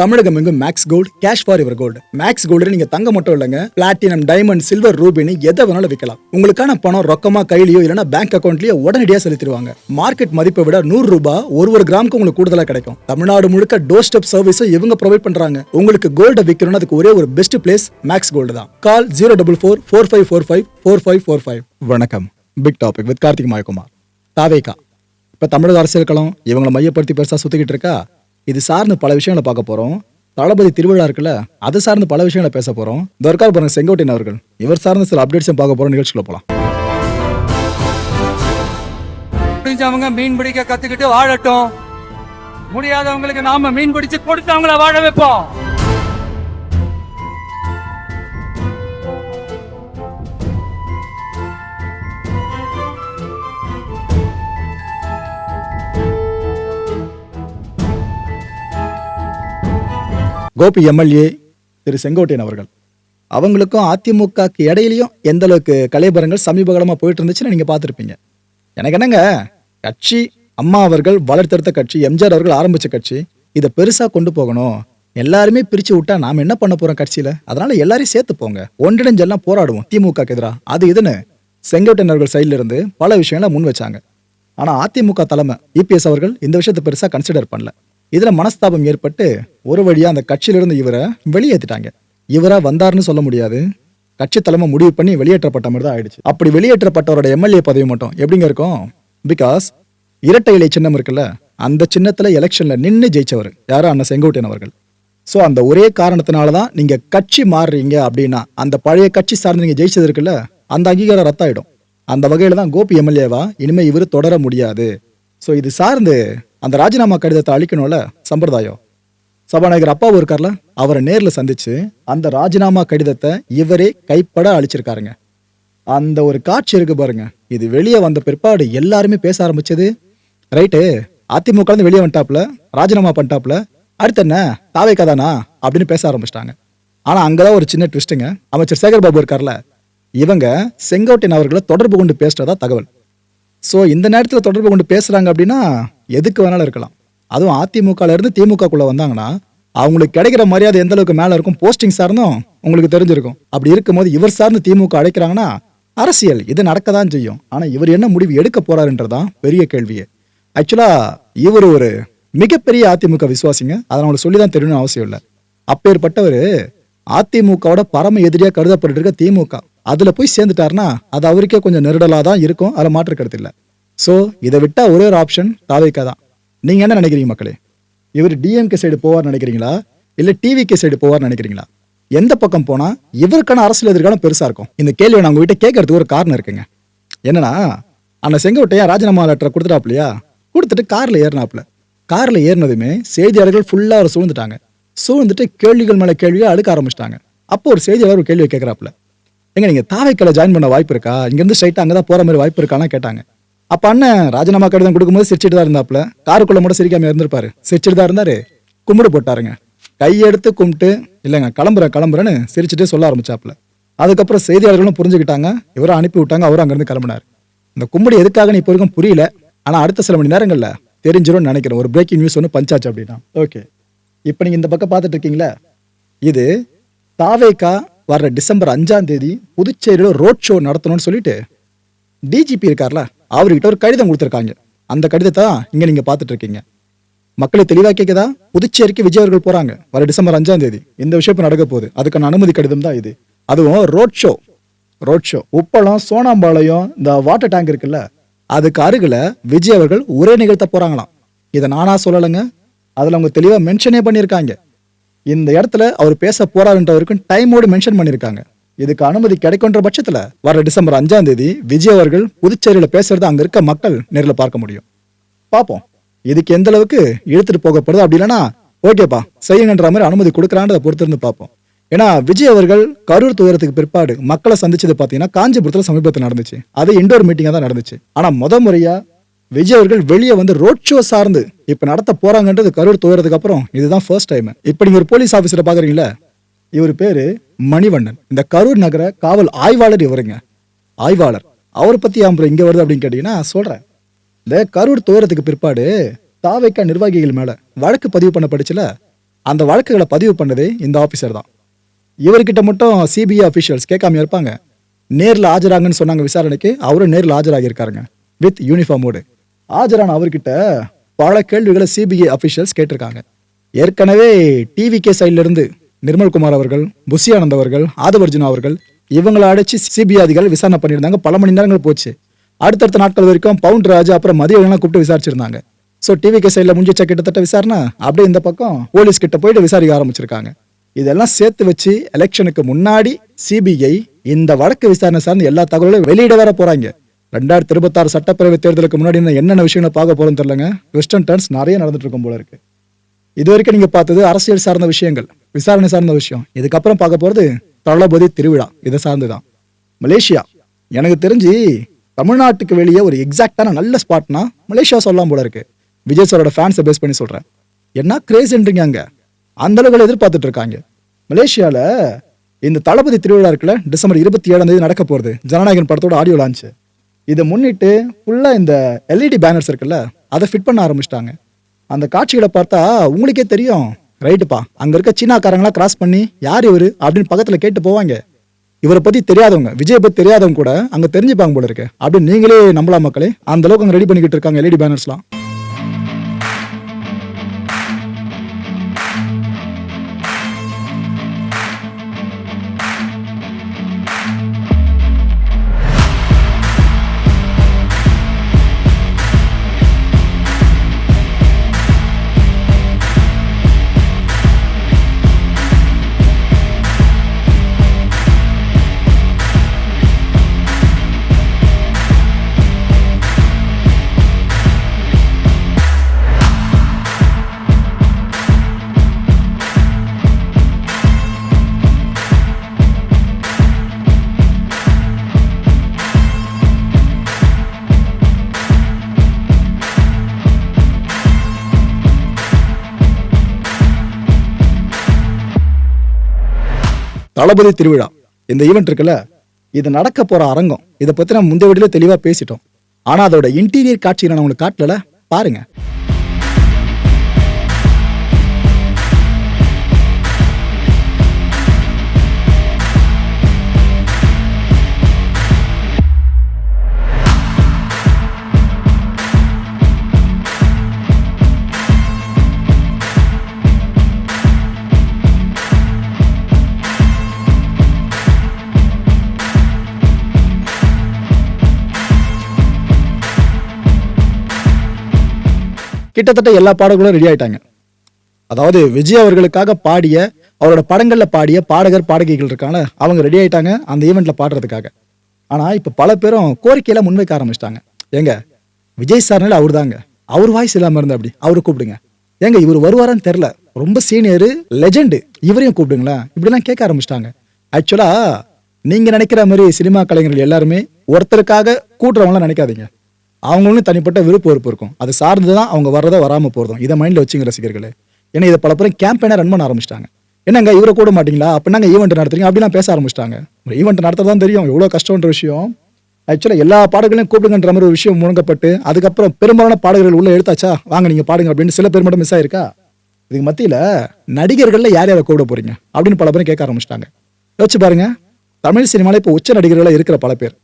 தமிழகம் எங்கும் Max Gold cash for your gold Max Gold நீங்க தங்க மட்டும் இல்லைங்க. பிளாட்டினம் டைமண்ட் சில்வர் ரூபினி எதை வேணாலும் விற்கலாம் உங்களுக்கான பணம் ரொக்கமா கையிலயோ இல்லைன்னா பேங்க் அக்கௌண்ட்லயோ உடனடியாக செலுத்திடுவாங்க. மார்க்கெட் மதிப்பை விட நூறு ரூபாய் ஒரு ஒரு கிராமுக்கு உங்களுக்கு கூடுதலா கிடைக்கும். தமிழ்நாடு முழுக்க டோர் ஸ்டெப் சர்வீஸும் இவங்க ப்ரொவைட் பண்றாங்க. உங்களுக்கு கோல்ட விற்கணும்னு அதுக்கு ஒரே ஒரு பெஸ்ட் பிளேஸ் மேக்ஸ் கோல்டு தான். Call zero double four four five four five four five four five வணக்கம். Big topic with Karthik Mayakumar. தாவேகா. இப்ப தமிழக அரசியல் களம் இவங்களை மையப்படுத்தி பெருசா சுத்திக்கிட்டு இருக்கா? இது சார்ந்து பல விஷயங்களை பார்க்க போறோம். தளபதி திருவிழா இருக்குல்ல அதை சார்ந்து பல விஷயங்களை பேச போறோம். தர்கார் பாருங்க செங்கோட்டையன் அவர்கள். இவர் சார்ந்த சில அப்டேட்ஸும் பார்க்க போறோம். நிகழ்ச்சிக்குள்ள போலாம். முடிஞ்சவங்க மீன் பிடிக்க கத்துக்கிட்டு வாழட்டும். முடியாதவங்களுக்கு நாம மீன் பிடிச்சு கொடுத்து அவங்கள வாழ வைப்போம். கோபி எம்எல்ஏ திரு செங்கோட்டையன் அவர்கள். அவங்களுக்கும் அதிமுகக்கு இடையிலையும் எந்த அளவுக்கு கலைபரங்கள் சமீபகாலமாக போயிட்டு இருந்துச்சுன்னு நீங்க பார்த்துருப்பீங்க. எனக்கு என்னங்க? கட்சி அம்மா அவர்கள் வளர்த்தெடுத்த கட்சி எம்ஜிஆர் அவர்கள் ஆரம்பிச்ச கட்சி இதை பெருசாக கொண்டு போகணும். எல்லாருமே பிரிச்சு விட்டா நாம என்ன பண்ண போறோம் கட்சியில? அதனால எல்லாரையும் சேர்த்து போங்க. ஒன்றிணைஞ்செல்லாம் போராடுவோம். திமுக எதிராக அது இதுன்னு செங்கோட்டையன் அவர்கள் சைடில் இருந்து பல விஷயங்களை முன் வச்சாங்க. ஆனால் அதிமுக தலைமை இபிஎஸ் அவர்கள் இந்த விஷயத்தை பெருசாக கன்சிடர் பண்ணல. இதில் மனஸ்தாபம் ஏற்பட்டு ஒரு வழியாக அந்த கட்சியிலிருந்து இவரை வெளியேற்றிட்டாங்க இவராக வந்தாருன்னு சொல்ல முடியாது. கட்சி தலைமை முடிவு பண்ணி வெளியேற்றப்பட்ட மாதிரி தான் ஆயிடுச்சு. அப்படி வெளியேற்றப்பட்டவரோட எம்எல்ஏ பதவி மட்டும் எப்படிங்க இருக்கும்? பிகாஸ் இரட்டை இலை சின்னம் இருக்குல்ல அந்த சின்னத்தில் எலெக்ஷனில் நின்று ஜெயிச்சவர். யாரும் அண்ணன் செங்கோட்டையன் அவர்கள். ஸோ அந்த ஒரே காரணத்தினால தான் நீங்கள் கட்சி மாறுறீங்க அப்படின்னா அந்த பழைய கட்சி சார்ந்து நீங்கள் ஜெயிச்சது இருக்குல்ல அந்த அங்கீகாரம் ரத்தாயிடும். அந்த வகையில் தான் கோபி எம்எல்ஏவா இனிமேல் இவர் தொடர முடியாது. ஸோ இது சார்ந்து அந்த ராஜினாமா கடிதத்தை அளிக்கணும்ல சம்பிரதாயம்? சபாநாயகர் அப்பாவும் இருக்கார்ல அவரை நேரில் சந்திச்சு அந்த ராஜினாமா கடிதத்தை இவரே கைப்பட அழிச்சிருக்காருங்க. அந்த ஒரு காட்சி இருக்கு பாருங்க. இது வெளியே வந்த பிற்பாடு எல்லாருமே பேச ஆரம்பிச்சது. ரைட்டு அதிமுக இருந்து வெளியே வந்துட்டாப்ல ராஜினாமா பண்ணிட்டாப்ல அடுத்து என்ன தாவை கதானா அப்படின்னு பேச ஆரம்பிச்சிட்டாங்க. ஆனால் அங்கதான் ஒரு சின்ன ட்விஸ்ட்டுங்க அமைச்சர் சேகர் பாபு இருக்கார்ல இவங்க செங்கோட்டையன் அவர்களை தொடர்பு கொண்டு பேசுறதா தகவல். ஸோ இந்த நேரத்தில் தொடர்பு கொண்டு பேசுறாங்க அப்படின்னா எதுக்கு வேணாலும் இருக்கலாம். அதுவும் அதிமுகலேருந்து திமுகக்குள்ளே வந்தாங்கன்னா அவங்களுக்கு கிடைக்கிற மரியாதை எந்த அளவுக்கு மேலே இருக்கும் போஸ்டிங் சார்ந்தும் உங்களுக்கு தெரிஞ்சிருக்கும். அப்படி இருக்கும்போது இவர் சார்ந்து திமுக அழைக்கிறாங்கன்னா அரசியல் இது நடக்க தான் செய்யும். ஆனால் இவர் என்ன முடிவு எடுக்க போறாருன்றதான் பெரிய கேள்வியே. ஆக்சுவலாக இவர் ஒரு மிகப்பெரிய அதிமுக விசுவாசிங்க. அதை அவங்களுக்கு சொல்லி தான் தெரியணும்னு அவசியம் இல்லை. அப்பேற்பட்டவர் அதிமுகவோட பரம எதிரியாக கருதப்பட்டு இருக்க திமுக. அதில் போய் சேர்ந்துட்டாருன்னா அது அவருக்கே கொஞ்சம் நெருடலாக தான் இருக்கும். அதில் மாற்று கருத்து இல்லை. ஸோ இதை விட்டால் ஒரே ஒரு ஆப்ஷன் தாவேக்கா தான். நீங்கள் என்ன நினைக்கிறீங்க மக்களே? இவர் டிஎம்கே சைடு போவார் நினைக்கிறீங்களா? இல்லை டிவிகே சைடு போவார் நினைக்கிறீங்களா? எந்த பக்கம் போனால் இவருக்கான அரசியல் எதிர்காலம் பெருசாக இருக்கும். இந்த கேள்வியை நான் உங்ககிட்ட கேட்கறதுக்கு ஒரு காரணம் இருக்குங்க. என்னன்னா அந்த செங்கோட்டையா ராஜினாமா லெட்டரை கொடுத்துட்டாப்லையா கொடுத்துட்டு காரில் ஏறினாப்ல காரில் ஏறினதுமே செய்தியாளர்கள் ஃபுல்லாக அவர் சூழ்ந்துட்டாங்க. சூழ்ந்துட்டு கேள்விகள் மேலே கேள்வியை அடுக்க ஆரம்பிச்சிட்டாங்க. அப்போ ஒரு செய்தியாளர் ஒரு கேள்வி கேட்கறாப்ல எங்க நீங்கள் தாவைக்கலை ஜாயின் பண்ண வாய்ப்பு இருக்கா? இங்கேருந்து ஸ்ட்ரைட்டாக அங்கே தான் போகிற மாதிரி வாய்ப்பு இருக்கான்னு கேட்டாங்க. அப்ப அண்ணன் ராஜினாமா கடிதம் கொடுக்கும்போது சிரிச்சிட்டு தான் இருந்தாப்ல காருக்குள்ள மட்டும் சிரிக்காம இருந்திருப்பாரு. சிரிச்சிட்டு தான் இருந்தாரு. கும்பிடு போட்டாருங்க. கையெடுத்து கும்பிட்டு இல்லைங்க கிளம்புறேன் கிளம்புறேன்னு சிரிச்சுட்டு சொல்ல ஆரம்பிச்சாப்ல அதுக்கப்புறம் செய்தியாளர்களும் புரிஞ்சுக்கிட்டாங்க. இவரை அனுப்பி விட்டாங்க அவரும் அங்கிருந்து கிளம்பினார். இந்த கும்பிடு எதுக்காக இப்போ வரைக்கும் புரியல? ஆனா அடுத்த சில மணி நேரங்கள்ல தெரிஞ்சிரும்னு நினைக்கிறேன். ஒரு பிரேக்கிங் நியூஸ் ஒன்று பஞ்சாச்சு அப்படின்னா. ஓகே இப்போ நீங்க இந்த பக்கம் பார்த்துட்டு இருக்கீங்களா? இது தாவேக்கா வர்ற டிசம்பர் அஞ்சாம் தேதி புதுச்சேரியில் ரோட் ஷோ நடத்தணும்னு சொல்லிட்டு டிஜிபி இருக்கார்ல? அவர்கிட்ட ஒரு கடிதம் கொடுத்துருக்காங்க. அந்த கடிதத்தை தான் நீங்கள் நீங்க பார்த்துட்டு இருக்கீங்க. மக்களை தெளிவாக கேட்குதா புதுச்சேரிக்கு விஜய் அவர்கள் போகிறாங்க வர டிசம்பர் அஞ்சாம் தேதி. இந்த விஷயம் இப்ப நடக்க போகுது. அதுக்கான அனுமதி கடிதம் தான் இது. அதுவும் road show road show Uppalam Sonampalayam இந்த வாட்டர் டேங்க் இருக்குல்ல அதுக்கு அருகில் விஜய் அவர்கள் உரை நிகழ்த்த போகிறாங்களாம் இதை நானாக சொல்லலைங்க. அதில் அவங்க தெளிவாக மென்ஷனே பண்ணியிருக்காங்க. இந்த இடத்துல அவர் பேச போறாருன்ற வரைக்கும் டைமோடு மென்ஷன் பண்ணியிருக்காங்க. இதுக்கு அனுமதி கிடைக்குன்ற பட்சத்துல வர டிசம்பர் அஞ்சாம் தேதி விஜய் அவர்கள் புதுச்சேரியில பேசுறத அங்க இருக்க மக்கள் நேரில் பார்க்க முடியும். பார்ப்போம். இதுக்கு எந்த அளவுக்கு இழுத்துட்டு போகப்படுது அப்படி இல்லைன்னா ஓகேப்பா செய்யுங்கன்ற மாதிரி அனுமதி கொடுக்குறான்றதை பொறுத்திருந்து பார்ப்போம். ஏன்னா விஜய் அவர்கள் கரூர் துயரத்துக்கு பிற்பாடு மக்களை சந்திச்சது பார்த்தீங்கன்னா காஞ்சிபுரத்தில் சமீபத்தில் நடந்துச்சு. அது இண்டோர் மீட்டிங்காக தான் நடந்துச்சு. ஆனா முத முறையா விஜய் அவர்கள் வெளியே வந்து ரோட் ஷோ சார்ந்து இப்ப நடத்த போறாங்கன்றது கரூர் துயரத்துக்கு அப்புறம் இதுதான் ஃபர்ஸ்ட் டைம் இப்ப நீங்க ஒரு போலீஸ் ஆஃபீஸரை பாக்குறீங்களா இவர் பேரு மணிவண்ணன். இந்த கரூர் நகர காவல் ஆய்வாளர் இவருங்க. ஆய்வாளர். அவரை பத்தி அப்புறம் இங்க வருது அப்படின்னு கேட்டீங்கன்னா சொல்றேன். இந்த கரூர் துயரத்துக்கு பிற்பாடு தாவைக்கா நிர்வாகிகள் மேல வழக்கு பதிவு பண்ண படிச்சுல அந்த வழக்குகளை பதிவு பண்ணதே இந்த ஆஃபீஸர் தான். இவர்கிட்ட மட்டும் சிபிஐ அஃபிஷியல்ஸ் கேட்காம இருப்பாங்க. நேரில் ஆஜராங்கன்னு சொன்னாங்க விசாரணைக்கு அவரும் நேரில் ஆஜராகியிருக்காருங்க வித் யூனிஃபார்மோடு ஆஜரான அவர்கிட்ட பல கேள்விகளை சிபிஐ அஃபிஷியல்ஸ் கேட்டிருக்காங்க. ஏற்கனவே டிவிகே கே இருந்து நிர்மல்குமார் அவர்கள் புஷியானந்த் அவர்கள் ஆதவர்ஜுனா அவர்கள் இவங்களை அடைச்சி சிபிஐதிகள் விசாரணை பண்ணியிருந்தாங்க. பல மணி நேரங்கள் போச்சு. அடுத்தடுத்த நாட்கள் வரைக்கும் பவுண்ட் ராஜா அப்புறம் மதியம் கூப்பிட்டு விசாரிச்சிருந்தாங்க. ஸோ டிவிகே சைடில் முடிஞ்சிச்சா கிட்டத்தட்ட விசாரணை அப்படியே இந்த பக்கம் போலீஸ் கிட்ட போயிட்டு விசாரிக்க ஆரம்பிச்சிருக்காங்க. இதெல்லாம் சேர்த்து வச்சு எலெக்ஷனுக்கு முன்னாடி சிபிஐ இந்த வழக்கு விசாரணை சார்ந்த எல்லா தகவலும் வெளியிட வேற போறாங்க. ரெண்டாயிரத்தி இருபத்தாறு சட்டப்பேரவை தேர்தலுக்கு முன்னாடி என்னென்ன விஷயங்களை பார்க்க போறோம்னு தெரியலங்க. வெஸ்டர்ன் டர்ன்ஸ் நிறைய நடந்துட்டு இருக்கும் போல இருக்கு. இது வரைக்கும் நீங்க பார்த்தது அரசியல் சார்ந்த விஷயங்கள். விசாரணை சார்ந்த விஷயம். இதுக்கப்புறம் பார்க்க போகிறது தளபதி திருவிழா. இதை சார்ந்துதான். மலேசியா. எனக்கு தெரிஞ்சு தமிழ்நாட்டுக்கு வெளியே ஒரு எக்ஸாக்டான நல்ல ஸ்பாட்னா மலேசியா சொல்லலாம் போல இருக்கு. விஜய் சாரோட ஃபேன்ஸை பேஸ் பண்ணி சொல்கிறேன் என்ன கிரேஸ்ன்றீங்க அங்கே? அந்த எதிர்பார்த்துட்டு இருக்காங்க. மலேசியாவில் இந்த தளபதி திருவிழா இருக்குல்ல டிசம்பர் இருபத்தி ஏழாம் தேதி நடக்க போகிறது ஜனநாயகன் படத்தோட ஆடியோ லான்ச் இதை முன்னிட்டு ஃபுல்லாக இந்த எல்இடி பேனர்ஸ் இருக்குல்ல அதை ஃபிட் பண்ண ஆரம்பிச்சிட்டாங்க. அந்த காட்சிகளை பார்த்தா உங்களுக்கே தெரியும். ரைட்டுப்பா. அங்க இருக்க சீனாக்காரங்களாம் கிராஸ் பண்ணி யார் இவரு? அப்படின்னு பக்கத்துல கேட்டு போவாங்க. இவரை பத்தி தெரியாதவங்க விஜய் பத்தி தெரியாதவங்க கூட அங்க தெரிஞ்சுப்பாங்க போல இருக்கு. அப்படின்னு நீங்களே நம்பலாம் மக்களே. அந்த அளவுக்கு அங்க ரெடி பண்ணிக்கிட்டு இருக்காங்க எல்இடி பேனர்ஸ்லாம் தளபதி திருவிழா. இந்த ஈவெண்ட் இருக்குல்ல இது நடக்க போற அரங்கம். இதை பத்தி நம்ம முந்தைய வீடியோல தெளிவா பேசிட்டோம். ஆனா அதோட இன்டீரியர் காட்சியை நான் உங்களுக்கு காட்டல பாருங்க. கிட்டத்தட்ட எல்லா பாடல்களும் ரெடி ஆயிட்டாங்க. அதாவது விஜய் அவர்களுக்காக பாடிய அவரோட படங்களில் பாடிய பாடகர் பாடகிகள் இருக்கான அவங்க ரெடி ஆயிட்டாங்க அந்த ஈவெண்ட்டில் பாடுறதுக்காக. ஆனால் இப்போ பல பேரும் கோரிக்கையில முன்வைக்க ஆரம்பிச்சிட்டாங்க. ஏங்க விஜய் சார்னால அவர் தாங்க அவர் வாய்ஸ் இல்லாமல் இருந்தா அப்படி அவரை கூப்பிடுங்க. ஏங்க இவர் வருவாரான்னு தெரில ரொம்ப சீனியர் லெஜெண்டு இவரையும் கூப்பிடுங்களேன் இப்படிலாம் கேட்க ஆரம்பிச்சிட்டாங்க. ஆக்சுவலாக நீங்கள் நினைக்கிற மாதிரி சினிமா கலைஞர்கள் எல்லாருமே ஒருத்தருக்காக கூட்டுறவங்களாம் நினைக்காதீங்க. அவங்களும் தனிப்பட்ட விருப்ப வெறுப்பு இருக்கும். அது சார்ந்து தான் அவங்க வர்றதை வராமல் போகிறோம் இதை மைண்டில் வச்சுங்க ரசிகர்களே. ஏன்னா இதை பல பேரும் கேம்பெயினாக ரன் பண்ண ஆரம்பிச்சிட்டாங்க. என்னங்க இவரை கூட மாட்டீங்களா? அப்படின்னாங்க ஈவெண்ட் நடத்துறீங்க? அப்படிலாம் பேச ஆரம்பிச்சிட்டாங்க. ஈவெண்ட் நடத்ததான் தெரியும். எவ்வளோ கஷ்டம்ன்ற விஷயம். ஆக்சுவலாக எல்லா பாடல்களையும் கூப்பிடுங்கன்ற மாதிரி ஒரு விஷயம் முழங்கப்பட்டு அதுக்கப்புறம் பெரும்பாலான பாடல்கள் உள்ளே எடுத்தாச்சா? வாங்க நீங்கள் பாடுங்க அப்படின்னு சில பேர் மட்டும் மிஸ் ஆயிருக்கா? இதுக்கு மத்தியில் நடிகர்களில் யார் யாரை கூப்பிட போறீங்க? அப்படின்னு பல பேரும் கேட்க ஆரம்பிச்சிட்டாங்க. யோசிச்சு பாருங்க. தமிழ் சினிமாவில் இப்போ உச்ச நடிகர்களாக இருக்கிற பல பேர்.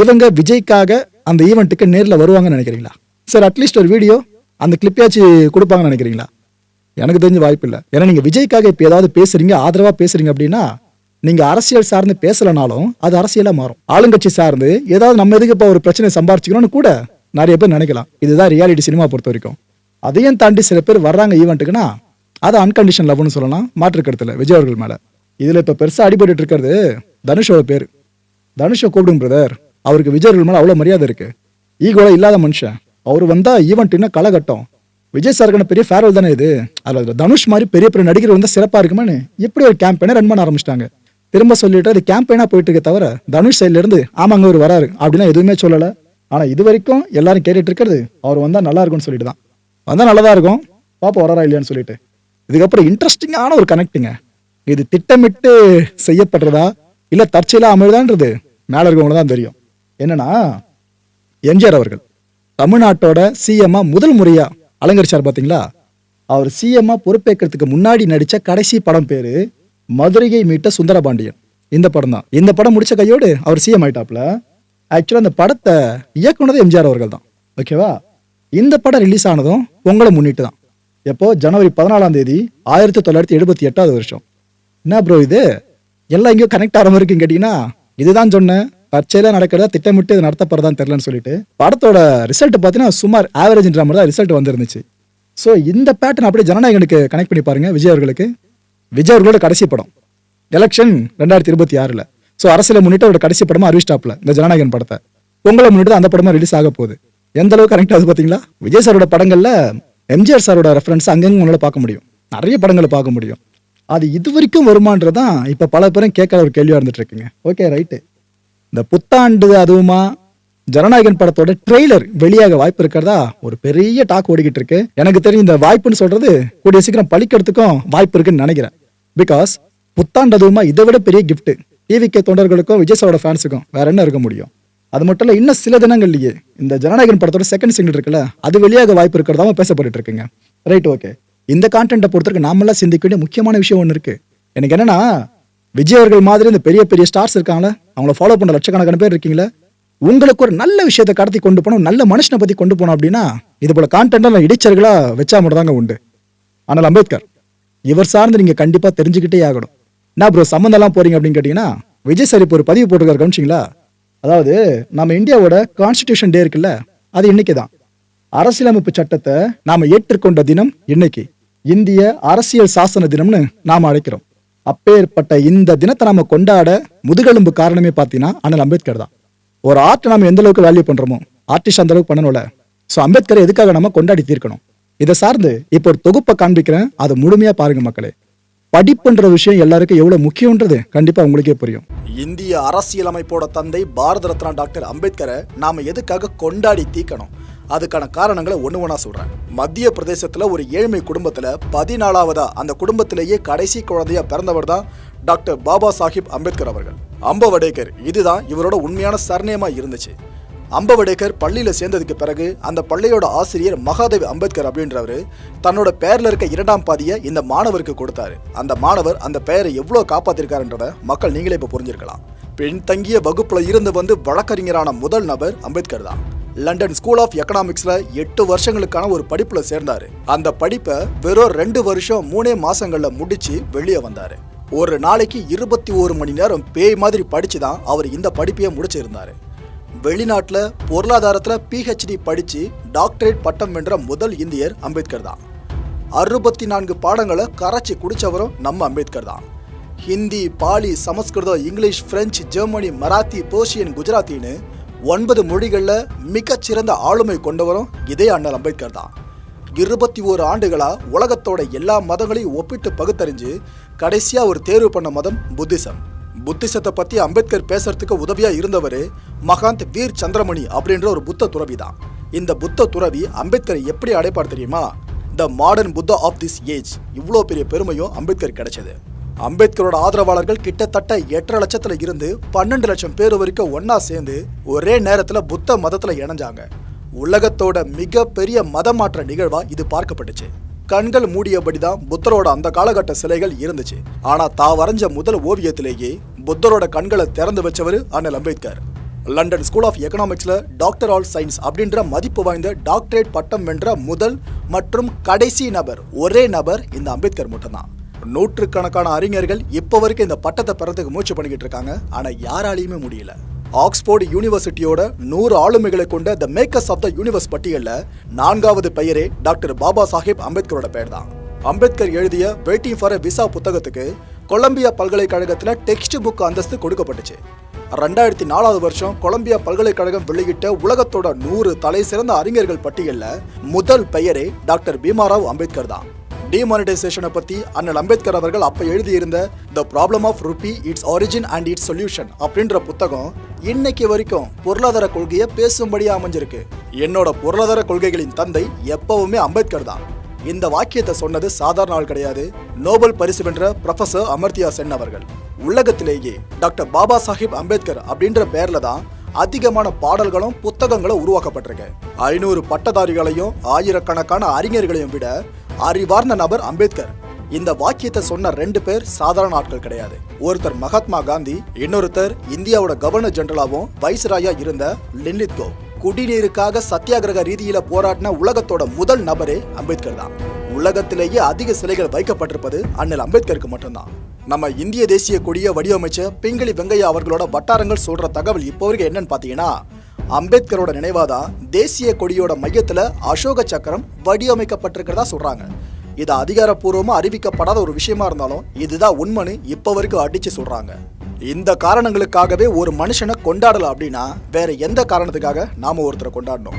இவங்க விஜய்க்காக அந்த ஈவெண்ட்டுக்கு நேரில் வருவாங்கன்னு நினைக்கிறீங்களா? சார் அட்லீஸ்ட் ஒரு வீடியோ அந்த கிளிப்பையாச்சு கொடுப்பாங்கன்னு நினைக்கிறீங்களா? எனக்கு தெரிஞ்ச வாய்ப்பு இல்லை. ஏன்னா நீங்கள் விஜய்க்காக இப்போ ஏதாவது பேசுறீங்க ஆதரவாக பேசுறீங்க அப்படின்னா நீங்கள் அரசியல் சார்ந்து பேசலைனாலும் அது அரசியலாக மாறும். ஆளுங்கட்சி சார்ந்து ஏதாவது நம்ம எதுக்கு இப்போ ஒரு பிரச்சனை சம்பாரிச்சிக்கணும்னு கூட நிறைய பேர் நினைக்கலாம். இதுதான் ரியாலிட்டி சினிமா பொறுத்த வரைக்கும். அதையும் தாண்டி சில பேர் வர்றாங்க ஈவெண்ட்டுக்குன்னா அதை அன்கண்டிஷன் லவ்னு சொல்லலாம் மாற்று விஜய் அவர்கள் மேலே. இதில் இப்போ பெருசாக அடிபட்டு இருக்கிறது தனுஷோட பேர். தனுஷை கூப்பிடுங்க பிரதர் அவருக்கு விஜய் மேலே அவ்வளோ மரியாதை இருக்கு. ஈகோல இல்லாத மனுஷன். அவர் வந்தால் ஈவெண்ட் இன்னும் களைகட்டும் விஜய் சாருக்கான பெரிய ஃபேர்வெல் தானே இது? அதில் தனுஷ் மாதிரி பெரிய பெரிய நடிகர் வந்து சிறப்பாக இருக்குமான்னு இப்படி ஒரு கேம்பெயினை ரன் பண்ண ஆரம்பிச்சிட்டாங்க. திரும்ப சொல்லிட்டு அது கேம்பெயினாக போயிட்டு இருக்க தவிர தனுஷ் சைட்லேருந்து ஆமாங்க அவர் வராரு. அப்படின்னா எதுவுமே சொல்லலை. ஆனால் இது வரைக்கும் எல்லாரும் கேட்டுட்டு இருக்கிறது அவர் வந்தால் நல்லா இருக்கும்னு சொல்லிட்டு தான். வந்தால் நல்லா தான் இருக்கும். பாப்பா வராரா இல்லையான்னு சொல்லிட்டு. இதுக்கப்புறம் இன்ட்ரெஸ்டிங்கான ஒரு கனெக்டிங்க இது திட்டமிட்டு செய்யப்படுறதா? இல்லை தற்செயலாக அமைதான்றது மேலே இருக்கவங்களுக்கு தான் தெரியும். என்னன்னா எம்ஜிஆர் அவர்கள் தமிழ்நாட்டோட சிஎம்மா முதல் முறையா அலங்கரிச்சார் பார்த்தீங்களா அவர் சிஎம்மா பொறுப்பேற்கிறதுக்கு முன்னாடி நடித்த கடைசி படம் பேரு மதுரையை மீட்ட சுந்தரபாண்டியன். இந்த படம் தான். இந்த படம் முடிச்ச கையோடு அவர் சிஎம் ஆயிட்டாப்ல ஆக்சுவலாக அந்த படத்தை இயக்குனது எம்ஜிஆர் அவர்கள் தான். ஓகேவா? இந்த படம் ரிலீஸ் ஆனதும் பொங்கலை முன்னிட்டு தான். எப்போ? ஜனவரி பதினாலாம் தேதி ஆயிரத்தி தொள்ளாயிரத்தி எழுபத்தி எட்டாவது வருஷம். என்ன ப்ரோ இது? எல்லாம் எங்கேயோ கனெக்ட் ஆகிற மாதிரி இருக்குன்னு கேட்டிங்கன்னா இதுதான் சொன்னேன். தற்செயலா நடக்கிறதா திட்டமிட்டு இது நடத்தப்படுறதான்னு தெரியலன்னு சொல்லிட்டு படத்தோட ரிசல்ட் பார்த்தீங்கன்னா சுமார் ஆவரேஜ்ன்ற மாதிரி தான் ரிசல்ட் வந்துருந்துச்சு. ஸோ இந்த பேட்டர்ன் அப்படியே ஜனநாயகனுக்கு கனெக்ட் பண்ணி பாருங்க விஜய் அவர்களுக்கு. விஜய் அவர்களோட கடைசி படம். எலெக்ஷன் ரெண்டாயிரத்தி இருபத்தி ஆறில். ஸோ அரசியலை முன்னிட்டு அவரோட கடைசி படமாக அறிவிச்சிட்டாப்ல இந்த ஜனநாயகன் படத்தை. பொங்கலை முன்னிட்டு தான் அந்த படமாக ரிலீஸ் ஆக போகுது. எந்த அளவுக்கு கனெக்ட் ஆகுது விஜய் சாரோட படங்களில் எம்ஜிஆர் சாரோட ரெஃபரன்ஸ் அங்கங்கே உங்களால் பார்க்க முடியும். நிறைய படங்களை பார்க்க முடியும். அது இது வரைக்கும் வருமானதான் இப்போ பல பேரும் கேட்காத ஒரு கேள்வியாக இருந்துட்டு இருக்குங்க. ஓகே ரைட்டு இந்த புத்தாண்டு அதுவுமா ஜனநாயகன் படத்தோட ட்ரெய்லர் வெளியாக வாய்ப்பு இருக்கிறதா? ஒரு பெரிய டாக் ஓடிக்கிட்டு இருக்கு. எனக்கு தெரியும் இந்த வாய்ப்புன்னு சொல்றது கூடிய சீக்கிரம் பழிக்கிறதுக்கும் வாய்ப்பு இருக்குன்னு நினைக்கிறேன். பிகாஸ் புத்தாண்டு அதுவுமா இதை விட பெரிய கிஃப்ட் டிவிகே தொண்டர்களுக்கும் விஜய் சாரோட ஃபேன்ஸுக்கும் வேற என்ன இருக்க முடியும்? அது மட்டும் இல்ல இன்னும் சில தினங்கள்லயே இந்த ஜனநாயகன் படத்தோட செகண்ட் சிங்கிள் இருக்குல்ல அது வெளியாக வாய்ப்பு இருக்கிறதாவும் பேசப்பட்டு இருக்குங்க. ரைட் ஓகே இந்த கான்டென்ட்டை பொறுத்தவரைக்கும் நாமெல்லாம் சிந்திக்க வேண்டிய முக்கியமான விஷயம் ஒன்று இருக்கு. எனக்கு என்னன்னா விஜய் அவர்கள் மாதிரி இந்த பெரிய பெரிய ஸ்டார்ஸ் இருக்காங்களே அவங்கள ஃபாலோ பண்ண லட்சக்கணக்கான பேர் இருக்கீங்களே உங்களுக்கு ஒரு நல்ல விஷயத்தை கடத்தி கொண்டு போனோம் நல்ல மனுஷனை பற்றி கொண்டு போனோம் அப்படின்னா இது போல கான்டென்ட் இடிச்சர்களா வச்சா மட்டும் தாங்க உண்டு. ஆனால் அம்பேத்கர் இவர் சார்ந்து நீங்கள் கண்டிப்பாக தெரிஞ்சுக்கிட்டே ஆகணும். என்ன ப்ரோ சம்மந்தம்லாம் போறீங்க அப்படின்னு கேட்டிங்கன்னா விஜய் சார் இப்போ ஒரு பதிவு போட்டிருக்காரு கவனிச்சிங்களா? அதாவது நம்ம இந்தியாவோட கான்ஸ்டியூஷன் டே இருக்குல்ல அது இன்னைக்கு தான் அரசியலமைப்பு சட்டத்தை நாம் ஏற்றுக்கொண்ட தினம் இன்னைக்கு. இந்திய அரசியல் சாசன தினம்னு நாம அழைக்கிறோம். அப்பேற்பட்ட இந்த தினத்தை நாம கொண்டாட முதுகெலும்பு காரணமே பார்த்தீங்கன்னா அண்ணல் அம்பேத்கர் தான். ஒரு ஆர்ட் நாம எந்த அளவுக்கு வேல்யூ பண்றோமோ ஆர்டிஸ்ட் அந்த அளவுக்கு பண்ணணும்ல. ஸோ அம்பேத்கரை எதுக்காக நம்ம கொண்டாடி தீர்க்கணும்? இதை சார்ந்து இப்போ ஒரு தொகுப்பை காண்பிக்கிறேன். அதை முழுமையா பாருங்க மக்களே. படிப்புன்ற விஷயம் எல்லாருக்கும் எவ்வளவு முக்கியம்ன்றது கண்டிப்பா உங்களுக்கே புரியும். இந்திய அரசியலமைப்போட தந்தை பாரத ரத்னா டாக்டர் அம்பேத்கரை நாம எதுக்காக கொண்டாடி தீக்கணும் அதுக்கான காரணங்களை ஒன்று ஒன்றா சொல்கிறேன் மத்திய பிரதேசத்தில் ஒரு ஏழ்மை குடும்பத்தில் பதினாலாவதா அந்த குடும்பத்திலேயே கடைசி குழந்தையா பிறந்தவர் தான் டாக்டர் பாபா சாஹிப் அம்பேத்கர் அவர்கள். அம்பவடேகர் இதுதான் இவரோட உண்மையான சர்ணேமா இருந்துச்சு. அம்பவடேகர் பள்ளியில் சேர்ந்ததுக்கு பிறகு அந்த பள்ளியோட ஆசிரியர் மகாதேவ் அம்பேத்கர் அப்படின்றவர் தன்னோட பெயரில் இருக்க இரண்டாம் பாதியை இந்த மாணவருக்கு கொடுத்தாரு. அந்த மாணவர் அந்த பெயரை எவ்வளோ காப்பாற்றிருக்காருன்றத மக்கள் நீங்களே இப்போ புரிஞ்சிருக்கலாம். பின்தங்கிய வகுப்பில் இருந்து வந்து வழக்கறிஞரான முதல் நபர் அம்பேத்கர் தான். லண்டன் ஸ்கூல் ஆஃப் எக்கனாமிக்ஸ்ல எட்டு வருஷங்களுக்கான ஒரு படிப்புல சேர்ந்தாரு. அந்த படிப்பை வெறும் ரெண்டு வருஷம் மூணே மாசங்கள்ல முடிச்சு வெளியே வந்தாரு. ஒரு நாளைக்கு இருபத்தி ஒரு மணி நேரம் பேய் மாதிரி படிச்சு தான் அவர் இந்த படிப்பையே முடிச்சிருந்தாரு. வெளிநாட்டில் பொருளாதாரத்தில் பிஹெச்டி படித்து டாக்டரேட் பட்டம் வென்ற முதல் இந்தியர் அம்பேத்கர் தான். அறுபத்தி நான்கு பாடங்களை கரைச்சி குடித்தவரும் நம்ம அம்பேத்கர் தான். Hindi Pali Sanskrit English French Germany Marathi Persian குஜராத்தின்னு ஒன்பது மொழிகளில் மிகச்சிறந்த ஆளுமை கொண்டவரும் இதே அண்ணல் அம்பேத்கர் தான். இருபத்தி ஓரு ஆண்டுகளாக உலகத்தோட எல்லா மதங்களையும் ஒப்பிட்டு பகுத்தறிஞ்சு கடைசியாக ஒரு தேர்வு பண்ண மதம் புத்திசம். புத்திசத்தை பற்றி அம்பேத்கர் பேசுறதுக்கு உதவியாக இருந்தவர் மகாந்த் வீர் சந்திரமணி அப்படின்ற ஒரு புத்த துறவி தான். இந்த புத்த துறவி அம்பேத்கரை எப்படி அடைப்பார் தெரியுமா? The modern Buddha of this age. இவ்வளோ பெரிய பெருமையும் அம்பேத்கர் கிடைச்சது. அம்பேத்கரோட ஆதரவாளர்கள் கிட்டத்தட்ட எட்டரை லட்சத்துல இருந்து பன்னெண்டு லட்சம் பேர் வரைக்கும் ஒன்னா சேர்ந்து ஒரே நேரத்துல புத்த மதத்துல இணைஞ்சாங்க. உலகத்தோட மிகப்பெரிய மதமாற்ற நிகழ்வா இது பார்க்கப்பட்டுச்சு. கண்கள் மூடியபடிதான் புத்தரோட அந்த காலகட்ட சிலைகள் இருந்துச்சு. ஆனா தா வரைஞ்ச முதல் ஓவியத்திலேயே புத்தரோட கண்களை திறந்து வச்சவர் அண்ணல் அம்பேத்கர். லண்டன் ஸ்கூல் ஆஃப் எக்கனாமிக்ஸ்ல டாக்டர் ஆல் சயின்ஸ் அப்படின்ற மதிப்பு வாய்ந்த டாக்டரேட் பட்டம் வென்ற முதல் மற்றும் கடைசி நபர் ஒரே நபர் இந்த அம்பேத்கர் மட்டும்தான். நூற்றுக்கணக்கான அறிஞர்கள் இப்போ வரைக்கும் இந்த பட்டத்தை பெறத்துக்கு மூச்சு பண்ணிக்கிட்டு இருக்காங்க. ஆனால் யாராலையுமே முடியல. ஆக்ஸ்போர்டு யூனிவர்சிட்டியோட நூறு ஆளுமைகளை கொண்ட the makers of the universe பட்டியலில் நான்காவது பெயரே டாக்டர் பாபா சாஹிப் அம்பேத்கரோட பெயர் தான் அம்பேத்கர் எழுதிய வெயிட்டிங் ஃபார் விசா புத்தகத்துக்கு கொலம்பியா பல்கலைக்கழகத்தில் டெக்ஸ்ட் புக் அந்தஸ்து கொடுக்கப்பட்டுச்சு. ரெண்டாயிரத்தி நாலாவது வருஷம் கொலம்பியா பல்கலைக்கழகம் வெளியிட்ட உலகத்தோட நூறு தலை சிறந்த அறிஞர்கள் பட்டியலில் முதல் பெயரே டாக்டர் பீமாராவ் அம்பேத்கர் தான் டிமானிட்டைசேஷனை பற்றி அண்ணல் அம்பேத்கர் அவர்கள் அப்போ எழுதியிருந்த the problem of rupee its origin and its solution அப்படின்ற புத்தகம் இன்னைக்கு வரைக்கும் பொருளாதார கொள்கையை பேசும்படியாக அமைஞ்சிருக்கு. என்னோட பொருளாதார கொள்கைகளின் தந்தை எப்பவுமே அம்பேத்கர் தான். இந்த வாக்கியத்தை சொன்னது சாதாரண ஆள் கிடையாது. நோபல் பரிசு வென்ற ப்ரொஃபசர் அமர்த்தியா சென் அவர்கள். உலகத்திலேயே டாக்டர் பாபா சாஹிப் அம்பேத்கர் அப்படின்ற பெயர்ல தான் அதிகமான பாடல்களும் புத்தகங்களும் உருவாக்கப்பட்டிருக்கு. ஐநூறு பட்டதாரிகளையும் ஆயிரக்கணக்கான அறிஞர்களையும் விட அறிவார்ந்த நபர் அம்பேத்கர். இந்த வாக்கியத்தை சொன்ன ரெண்டு பேர் சாதாரண ஆட்கள் கிடையாது. ஒருத்தர் மகாத்மா காந்தி இன்னொருத்தர் இந்தியாவோட கவர்னர் ஜெனரலாவும் வைஸ்ராயா இருந்த லின்லித்கோ குடிநீருக்காக சத்தியாகிரக ரீதியில போராடின உலகத்தோட முதல் நபரே அம்பேத்கர் தான். உலகத்திலேயே அதிக சிலைகள் வைக்கப்பட்டிருப்பது அண்ணல் அம்பேத்கருக்கு மட்டும்தான். நம்ம இந்திய தேசிய கொடியை வடிவமைச்ச பிங்களி வெங்கையா அவர்களோட வட்டாரங்கள் சொல்ற தகவல் இப்போ வரைக்கும் என்னன்னு பாத்தீங்கன்னா அம்பேத்கரோட நினைவாக தான் தேசிய கொடியோட மையத்தில் அசோக சக்கரம் வடிவமைக்கப்பட்டிருக்கிறதா சொல்கிறாங்க இது அதிகாரப்பூர்வமாக அறிவிக்கப்படாத ஒரு விஷயமா இருந்தாலும் இதுதான் உண்மைன்னு இப்போ வரைக்கும் அடித்து சொல்கிறாங்க இந்த காரணங்களுக்காகவே ஒரு மனுஷனை கொண்டாடலாம் அப்படின்னா வேற எந்த காரணத்துக்காக நாம ஒருத்தரை கொண்டாடணும்?